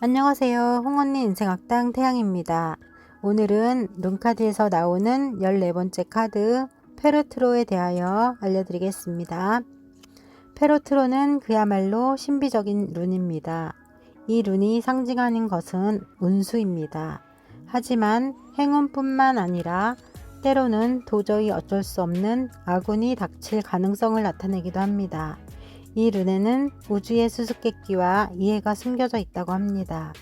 안녕하세요. 홍언니 인생학당 태양입니다. 오늘은 룬카드에서 나오는 14번째 카드 페르트로에 대하여 알려드리겠습니다. 페르트로는 그야말로 신비적인 룬입니다. 이 룬이 상징하는 것은 운수입니다. 하지만 행운뿐만 아니라 때로는 도저히 어쩔 수 없는 아군이 닥칠 가능성을 나타내기도 합니다. 이 룬에는 우주의 수수께끼와 이해가 숨겨져 있다고 합니다.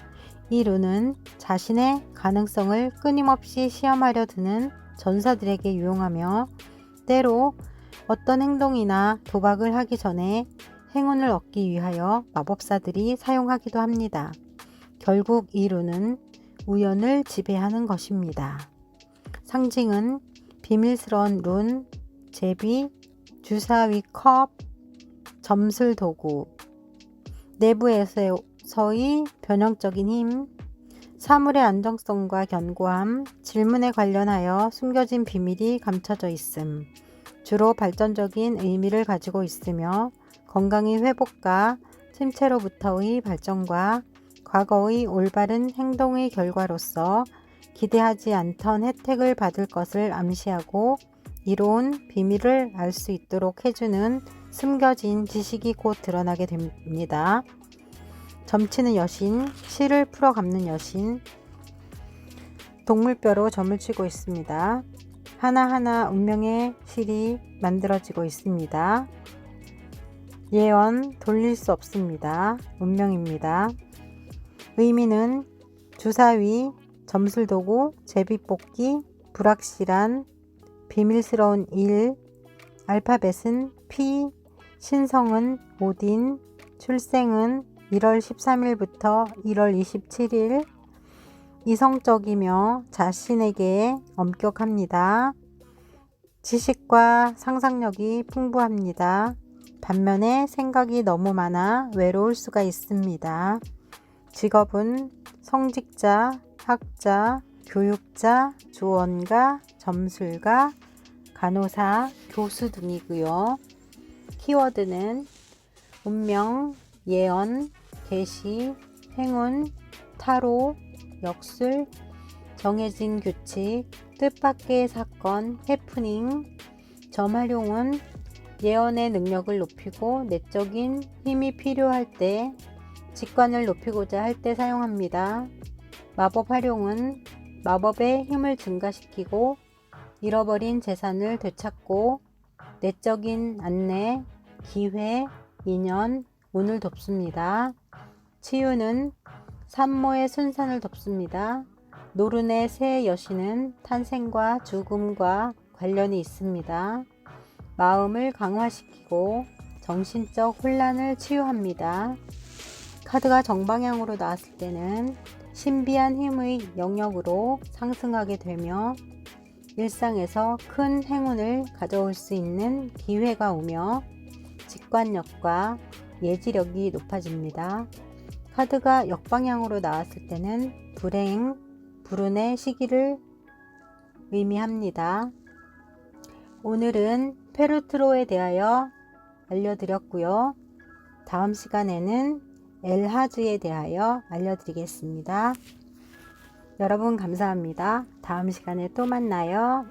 이 룬은 자신의 가능성을 끊임없이 시험하려 드는 전사들에게 유용하며 때로 어떤 행동이나 도박을 하기 전에 행운을 얻기 위하여 마법사들이 사용하기도 합니다. 결국 이 룬은 우연을 지배하는 것입니다. 상징은 비밀스러운 룬, 제비, 주사위 컵, 점술 도구, 내부에서의 변형적인 힘, 사물의 안정성과 견고함, 질문에 관련하여 숨겨진 비밀이 감춰져 있음, 주로 발전적인 의미를 가지고 있으며 건강의 회복과 침체로부터의 발전과 과거의 올바른 행동의 결과로서 기대하지 않던 혜택을 받을 것을 암시하고 이로운 비밀을 알 수 있도록 해주는 숨겨진 지식이 곧 드러나게 됩니다. 점치는 여신, 실을 풀어 감는 여신, 동물뼈로 점을 치고 있습니다. 하나하나 운명의 실이 만들어지고 있습니다. 예언 돌릴 수 없습니다. 운명입니다. 의미는 주사위, 점술도구, 제비뽑기, 불확실한, 비밀스러운 일, 알파벳은 P, 신성은 오딘, 출생은 1월 13일부터 1월 27일, 이성적이며 자신에게 엄격합니다. 지식과 상상력이 풍부합니다. 반면에 생각이 너무 많아 외로울 수가 있습니다. 직업은 성직자, 학자, 교육자, 조언가, 점술가, 간호사, 교수 등이고요. 키워드는 운명, 예언, 계시, 행운, 타로, 역술, 정해진 규칙, 뜻밖의 사건, 해프닝, 점활용은 예언의 능력을 높이고 내적인 힘이 필요할 때, 직관을 높이고자 할 때 사용합니다. 마법 활용은 마법의 힘을 증가시키고 잃어버린 재산을 되찾고 내적인 안내, 기회, 인연, 운을 돕습니다. 치유는 산모의 순산을 돕습니다. 노른의 새 여신은 탄생과 죽음과 관련이 있습니다. 마음을 강화시키고 정신적 혼란을 치유합니다. 카드가 정방향으로 나왔을 때는 신비한 힘의 영역으로 상승하게 되며 일상에서 큰 행운을 가져올 수 있는 기회가 오며 직관력과 예지력이 높아집니다. 카드가 역방향으로 나왔을 때는 불행, 불운의 시기를 의미합니다. 오늘은 페르트로에 대하여 알려드렸고요. 다음 시간에는 엘하즈에 대하여 알려드리겠습니다. 여러분 감사합니다. 다음 시간에 또 만나요.